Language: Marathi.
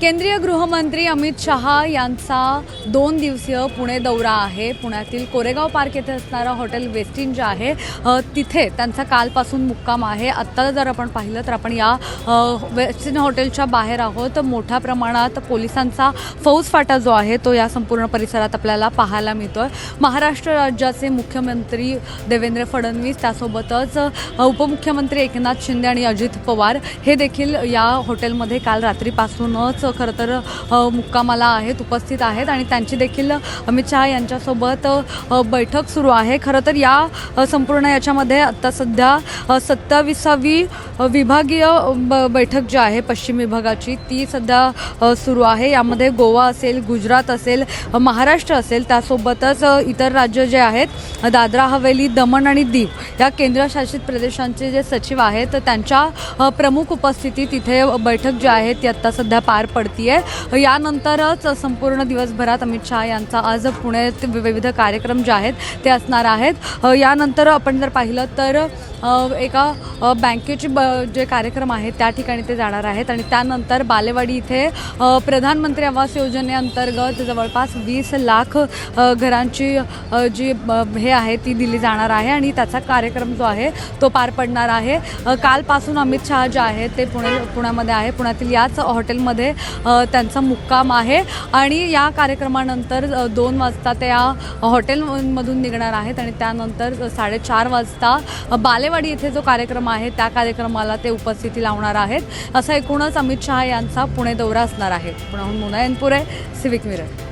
केंद्रीय गृहमंत्री अमित शहा यांचा दोन दिवसीय पुणे दौरा आहे. पुण्यातील कोरेगाव पार्क येथे असणारं हॉटेल वेस्टिन जे आहे. तिथे त्यांचा कालपासून मुक्काम आहे. आत्ता जर आपण पाहिलं तर आपण या वेस्टिन हॉटेलच्या बाहेर आहोत. मोठ्या प्रमाणात पोलिसांचा फौज फाटा जो आहे तो या संपूर्ण परिसरात आपल्याला पाहायला मिळतोय. महाराष्ट्र राज्याचे मुख्यमंत्री देवेंद्र फडणवीस त्यासोबतच उपमुख्यमंत्री एकनाथ शिंदे आणि अजित पवार हे देखील या हॉटेलमध्ये काल रात्रीपासूनच खरं तर मुक्कामाला आहेत उपस्थित आहेत आणि त्यांची देखील अमित शहा यांच्यासोबत बैठक सुरू आहे. खरं तर या संपूर्ण याच्यामध्ये आत्ता सध्या सत्तावीसावी विभागीय ब बैठक जी आहे पश्चिम विभागाची ती सध्या सुरू आहे. यामध्ये गोवा असेल गुजरात असेल महाराष्ट्र असेल त्यासोबतच इतर राज्य जे आहेत दादरा हवेली दमण आणि दीव या केंद्रशासित प्रदेशांचे जे सचिव आहेत त्यांच्या प्रमुख उपस्थितीत इथे बैठक जी आहे ती आत्ता सध्या पार पडतीये. यानंतरच संपूर्ण दिवसभरात अमित शहा यांचा आज पुण्यात विविध कार्यक्रम जे आहेत ते असणार आहेत. यानंतर आपण जर पाहिलं तर एका बँकेचे ब जे कार्यक्रम आहेत त्या ठिकाणी ते जाणार आहेत. आणि त्यानंतर बालेवाडी इथे प्रधानमंत्री आवास योजनेअंतर्गत जवळपास वीस लाख घरांची जी ब- हे आहे ती दिली जाणार आहे. आणि त्याचा कार्यक्रम जो आहे तो पार पडणार आहे. कालपासून अमित शहा जे आहेत ते पुणे पुण्यामध्ये आहे. पुण्यातील याच हॉटेलमध्ये त्यांचा मुक्काम आहे. आणि या कार्यक्रमानंतर दोन वाजता ते या हॉटेलमधून निघणार आहेत आणि त्यानंतर साडेचार वाजता बालेवाडी इथे जो कार्यक्रम आहे त्या कार्यक्रमाला ते उपस्थिती लावणार आहेत. असा एकूणच अमित शहा यांचा पुणे दौरा असणार आहे. पुण्याहून मुनायनपुरे सिविक मिरर